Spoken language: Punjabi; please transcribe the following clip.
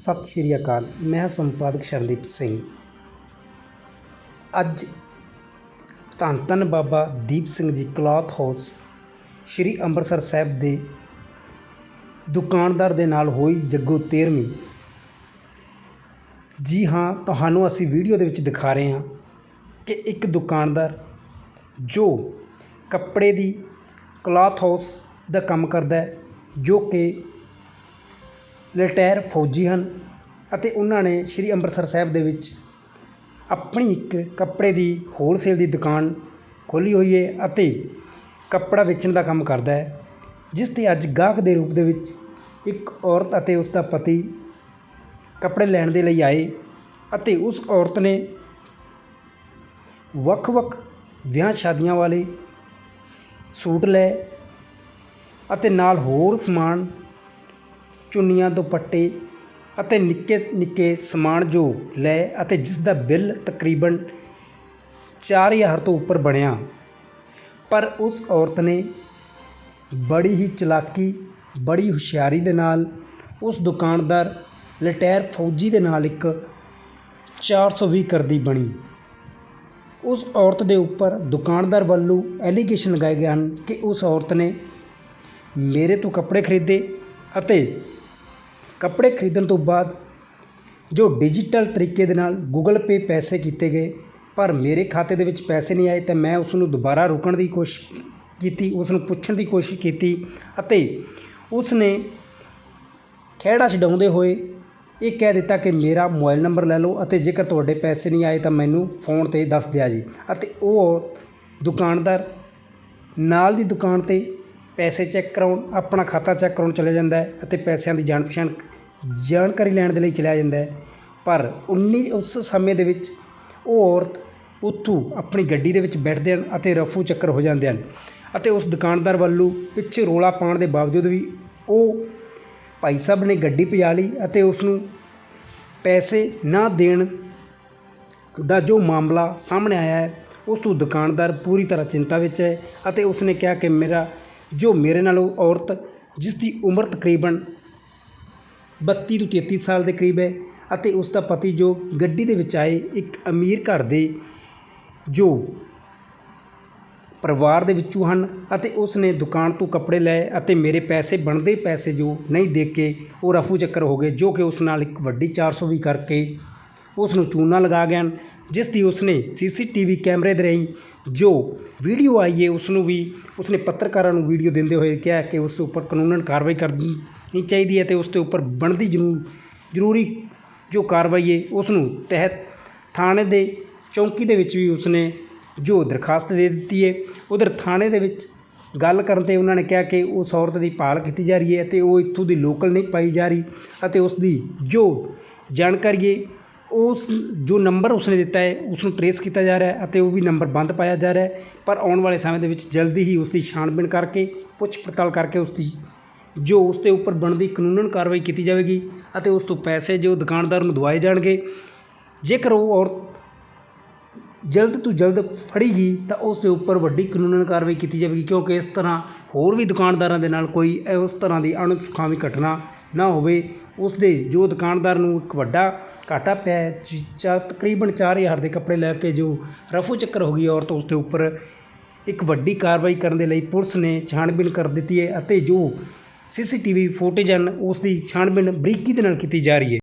ਸਤਿ ਸ਼੍ਰੀ ਅਕਾਲ, ਮੈਂ ਸੰਪਾਦਕ ਸ਼ਰਨਦੀਪ ਸਿੰਘ। ਅੱਜ ਧੰਨ ਧੰਨ ਬਾਬਾ ਦੀਪ ਸਿੰਘ ਜੀ ਕਲੌਥ ਹਾਊਸ ਸ਼੍ਰੀ ਅੰਮ੍ਰਿਤਸਰ ਸਾਹਿਬ ਦੇ ਦੁਕਾਨਦਾਰ ਦੇ ਨਾਲ ਹੋਈ ਜੱਗੋ 13ਵੀਂ ਜੀ ਹਾਂ, ਤੁਹਾਨੂੰ ਅਸੀਂ ਵੀਡੀਓ ਦੇ ਵਿੱਚ ਦਿਖਾ ਰਹੇ ਹਾਂ ਕਿ ਇੱਕ ਦੁਕਾਨਦਾਰ ਜੋ ਕੱਪੜੇ ਦੀ ਕਲੌਥ ਹਾਊਸ ਦਾ ਕੰਮ ਕਰਦਾ ਹੈ, ਜੋ ਕਿ ਰਿਟਾਇਰ ਫੌਜੀ ਹਨ ਅਤੇ ਉਹਨਾਂ ਨੇ ਸ਼੍ਰੀ ਅੰਮ੍ਰਿਤਸਰ ਸਾਹਿਬ ਦੇ ਵਿੱਚ ਆਪਣੀ ਇੱਕ ਕੱਪੜੇ ਦੀ ਹੋਲਸੇਲ ਦੀ ਦੁਕਾਨ ਖੋਲ੍ਹੀ ਹੋਈ ਹੈ ਅਤੇ ਕੱਪੜਾ ਵੇਚਣ ਦਾ ਕੰਮ ਕਰਦਾ ਹੈ, ਜਿਸ ਤੇ ਅੱਜ ਗਾਹਕ ਦੇ ਰੂਪ ਦੇ ਵਿੱਚ ਇੱਕ ਔਰਤ ਅਤੇ ਉਸ ਦਾ ਪਤੀ ਕੱਪੜੇ ਲੈਣ ਦੇ ਲਈ ਆਏ ਅਤੇ ਉਸ ਔਰਤ ਨੇ ਵੱਖ-ਵੱਖ ਵਿਆਹ ਸ਼ਾਦੀਆਂ ਵਾਲੇ ਸੂਟ ਲਏ ਅਤੇ ਨਾਲ ਹੋਰ ਸਮਾਨ ਚੁੰਨੀਆਂ, ਦੁਪੱਟੇ ਅਤੇ ਨਿੱਕੇ ਨਿੱਕੇ ਸਮਾਨ ਜੋ ਲਏ ਅਤੇ ਜਿਸ ਦਾ ਬਿੱਲ ਤਕਰੀਬਨ 4000 ਤੋਂ ਉੱਪਰ ਬਣਿਆ। ਪਰ ਉਸ ਔਰਤ ਨੇ ਬੜੀ ਹੀ ਚਲਾਕੀ, ਬੜੀ ਹੁਸ਼ਿਆਰੀ ਦੇ ਨਾਲ ਉਸ ਦੁਕਾਨਦਾਰ ਰਿਟਾਇਰ ਫੌਜੀ ਦੇ ਨਾਲ ਇੱਕ 420 ਕਰਦੀ ਬਣੀ। ਉਸ ਔਰਤ ਦੇ ਉੱਪਰ ਦੁਕਾਨਦਾਰ ਵੱਲੋਂ ਐਲੀਗੇਸ਼ਨ ਲਗਾਏ ਗਏ ਹਨ ਕਿ ਉਸ ਔਰਤ ਨੇ ਮੇਰੇ ਤੋਂ ਕੱਪੜੇ ਖਰੀਦੇ ਅਤੇ ਕੱਪੜੇ ਖਰੀਦਣ ਤੋਂ ਬਾਅਦ ਜੋ ਡਿਜੀਟਲ ਤਰੀਕੇ ਦੇ ਨਾਲ ਗੂਗਲ ਪੇ ਪੈਸੇ ਕੀਤੇ ਗਏ, ਪਰ ਮੇਰੇ ਖਾਤੇ ਦੇ ਵਿੱਚ ਪੈਸੇ ਨਹੀਂ ਆਏ, ਤਾਂ ਮੈਂ ਉਸ ਨੂੰ ਦੁਬਾਰਾ ਰੋਕਣ ਦੀ ਕੋਸ਼ਿਸ਼ ਕੀਤੀ ਉਸ ਨੂੰ ਪੁੱਛਣ ਦੀ ਕੋਸ਼ਿਸ਼ ਕੀਤੀ ਅਤੇ ਉਸ ਨੇ ਖਹਿੜਾ ਛਡਾਉਂਦੇ ਹੋਏ ਇਹ ਕਹਿ ਦਿੱਤਾ ਕਿ ਮੇਰਾ ਮੋਬਾਈਲ ਨੰਬਰ ਲੈ ਲਓ ਅਤੇ ਜੇਕਰ ਤੁਹਾਡੇ ਪੈਸੇ ਨਹੀਂ ਆਏ ਤਾਂ ਮੈਨੂੰ ਫੋਨ ਤੇ ਦੱਸ ਦਿਆ ਜੀ। ਅਤੇ ਉਹ ਦੁਕਾਨਦਾਰ ਨਾਲ ਦੀ ਦੁਕਾਨ ਤੇ ਪੈਸੇ ਚੈੱਕ ਕਰਾਉਣ, ਆਪਣਾ ਖਾਤਾ ਚੈੱਕ ਕਰਾਉਣ ਚਲੇ ਜਾਂਦਾ ਹੈ ਅਤੇ ਪੈਸਿਆਂ ਦੀ ਜਾਣ ਪਛਾਣ ਜਾਣਕਾਰੀ ਲੈਣ ਦੇ ਲਈ ਚਲਿਆ ਜਾਂਦਾ ਹੈ। ਪਰ 19 ਉਸ ਸਮੇਂ ਦੇ ਵਿੱਚ ਉਹ ਔਰਤ ਉੱਥੋਂ ਆਪਣੀ ਗੱਡੀ ਦੇ ਵਿੱਚ ਬੈਠਦੇ ਹਨ ਅਤੇ ਰਫੂ ਚੱਕਰ ਹੋ ਜਾਂਦੇ ਹਨ ਅਤੇ ਉਸ ਦੁਕਾਨਦਾਰ ਵੱਲੋਂ ਪਿੱਛੇ ਰੋਲਾ ਪਾਉਣ ਦੇ ਬਾਵਜੂਦ ਵੀ ਉਹ ਭਾਈ ਸਾਹਿਬ ਨੇ ਗੱਡੀ ਭਜਾ ਲਈ ਅਤੇ ਉਸ ਨੂੰ ਪੈਸੇ ਨਾ ਦੇਣ ਦਾ ਜੋ ਮਾਮਲਾ ਸਾਹਮਣੇ ਆਇਆ ਹੈ, ਉਸ ਤੋਂ ਦੁਕਾਨਦਾਰ ਪੂਰੀ ਤਰ੍ਹਾਂ ਚਿੰਤਾ ਵਿੱਚ ਹੈ ਅਤੇ ਉਸ ਨੇ ਕਿਹਾ ਕਿ ਮੇਰਾ ਜੋ ਮੇਰੇ ਨਾਲ ਉਹ ਔਰਤ, ਜਿਸ ਦੀ ਉਮਰ ਤਕਰੀਬਨ 32 ਤੋਂ 33 ਸਾਲ ਦੇ ਕਰੀਬ ਹੈ ਅਤੇ ਉਸ ਦਾ ਪਤੀ ਜੋ ਗੱਡੀ ਦੇ ਵਿੱਚ ਆਏ ਇੱਕ ਅਮੀਰ ਘਰ ਦੇ ਜੋ ਪਰਿਵਾਰ ਦੇ ਵਿੱਚੋਂ ਹਨ ਅਤੇ ਉਸ ਨੇ ਦੁਕਾਨ ਤੋਂ ਕੱਪੜੇ ਲਏ ਅਤੇ ਮੇਰੇ ਪੈਸੇ ਬਣਦੇ ਪੈਸੇ ਜੋ ਨਹੀਂ ਦੇ ਕੇ ਉਹ ਰਫੂ ਚੱਕਰ ਹੋ ਗਏ, ਜੋ ਕਿ ਉਸ ਨਾਲ ਇੱਕ ਵੱਡੀ 420 ਕਰਕੇ ਉਸ ਨੂੰ ਚੂਨਾ ਲਗਾ ਗਏ ਹਨ ਜਿਸ ਦੀ ਉਸ ਨੇ ਸੀਸੀਟੀਵੀ ਕੈਮਰੇ ਦੇ ਰਾਹੀਂ ਜੋ ਵੀਡੀਓ ਆਈ ਹੈ ਉਸ ਨੂੰ ਵੀ ਉਸਨੇ ਪੱਤਰਕਾਰਾਂ ਨੂੰ ਵੀਡੀਓ ਦਿੰਦੇ ਹੋਏ ਕਿਹਾ ਕਿ ਉਸ ਉੱਪਰ ਕਾਨੂੰਨਨ ਕਾਰਵਾਈ ਕਰਨੀ ਚਾਹੀਦੀ ਹੈ ਤੇ ਉਸ ਦੇ ਉੱਪਰ ਬਣਦੀ ਜ਼ਰੂਰ, ਜ਼ਰੂਰੀ ਜੋ ਕਾਰਵਾਈ ਹੈ ਉਸ ਨੂੰ ਤਹਿਤ ਥਾਣੇ ਦੇ ਚੌਂਕੀ ਦੇ ਵਿੱਚ ਵੀ ਉਸਨੇ ਜੋ ਦਰਖਾਸਤ ਦੇ ਦਿੱਤੀ ਹੈ ਉਧਰ ਥਾਣੇ ਦੇ ਵਿੱਚ ਗੱਲ ਕਰਨ ਤੇ ਉਹਨਾਂ ਨੇ ਕਿਹਾ ਕਿ ਉਸ ਔਰਤ ਦੀ ਭਾਲ ਕੀਤੀ ਜਾ ਰਹੀ ਹੈ ਅਤੇ ਉਹ ਇੱਥੋਂ ਦੀ ਲੋਕਲ ਨਹੀਂ ਪਾਈ ਜਾ ਰਹੀ ਅਤੇ ਉਸ ਦੀ ਜੋ ਜਾਣਕਾਰੀ ਹੈ ਉਸ ਜੋ ਨੰਬਰ ਉਸਨੇ ਦਿੱਤਾ ਹੈ ਉਸ ਨੂੰ ਟਰੇਸ ਕੀਤਾ ਜਾ ਰਿਹਾ ਅਤੇ ਉਹ ਵੀ ਨੰਬਰ ਬੰਦ ਪਾਇਆ ਜਾ ਰਿਹਾ ਪਰ ਆਉਣ ਵਾਲੇ ਸਮੇਂ ਦੇ ਵਿੱਚ ਜਲਦੀ ਹੀ ਉਸ ਦੀ ਛਾਣਬੀਣ ਕਰਕੇ, ਪੁੱਛ ਪੜਤਾਲ ਕਰਕੇ ਉਸ ਦੀ ਜੋ ਉਸ ਦੇ ਉੱਪਰ ਬਣਦੀ ਕਾਨੂੰਨਨ ਕਾਰਵਾਈ ਕੀਤੀ ਜਾਵੇਗੀ ਅਤੇ ਉਸ ਤੋਂ ਪੈਸੇ ਜੋ ਦੁਕਾਨਦਾਰ ਨੂੰ ਦਵਾਏ ਜਾਣਗੇ। ਜੇਕਰ ਉਹ ਔਰਤ ਜਲਦ ਤੋਂ ਜਲਦ ਫੜੀ ਗਈ ਤਾਂ ਉਸ ਦੇ ਉੱਪਰ ਵੱਡੀ ਕਾਨੂੰਨ ਕਾਰਵਾਈ ਕੀਤੀ ਜਾਵੇਗੀ, ਕਿਉਂਕਿ ਇਸ ਤਰ੍ਹਾਂ ਹੋਰ ਵੀ ਦੁਕਾਨਦਾਰਾਂ ਦੇ ਨਾਲ ਕੋਈ ਉਸ ਤਰ੍ਹਾਂ ਦੀ ਅਣਸੁਖਾਵੀ ਘਟਨਾ ਨਾ ਹੋਵੇ। ਉਸ ਦੇ ਜੋ ਦੁਕਾਨਦਾਰ ਨੂੰ ਇੱਕ ਵੱਡਾ ਘਾਟਾ ਪਿਆ ਚ- ਚਾ ਤਕਰੀਬਨ 4000 ਦੇ ਕੱਪੜੇ ਲੈ ਕੇ ਜੋ ਰਫੂ ਚੱਕਰ ਹੋ ਗਈ ਔਰਤ ਉਸ ਦੇ ਉੱਪਰ ਇੱਕ ਵੱਡੀ ਕਾਰਵਾਈ ਕਰਨ ਦੇ ਲਈ ਪੁਲਿਸ ਨੇ ਛਾਣਬੀਨ ਕਰ ਦਿੱਤੀ ਹੈ ਅਤੇ ਜੋ ਸੀਸੀਟੀਵੀ ਫੁਟੇਜ ਹਨ, ਉਸ ਦੀ ਛਾਣਬੀਨ ਬਰੀਕੀ ਦੇ ਨਾਲ ਕੀਤੀ ਜਾ ਰਹੀ ਹੈ।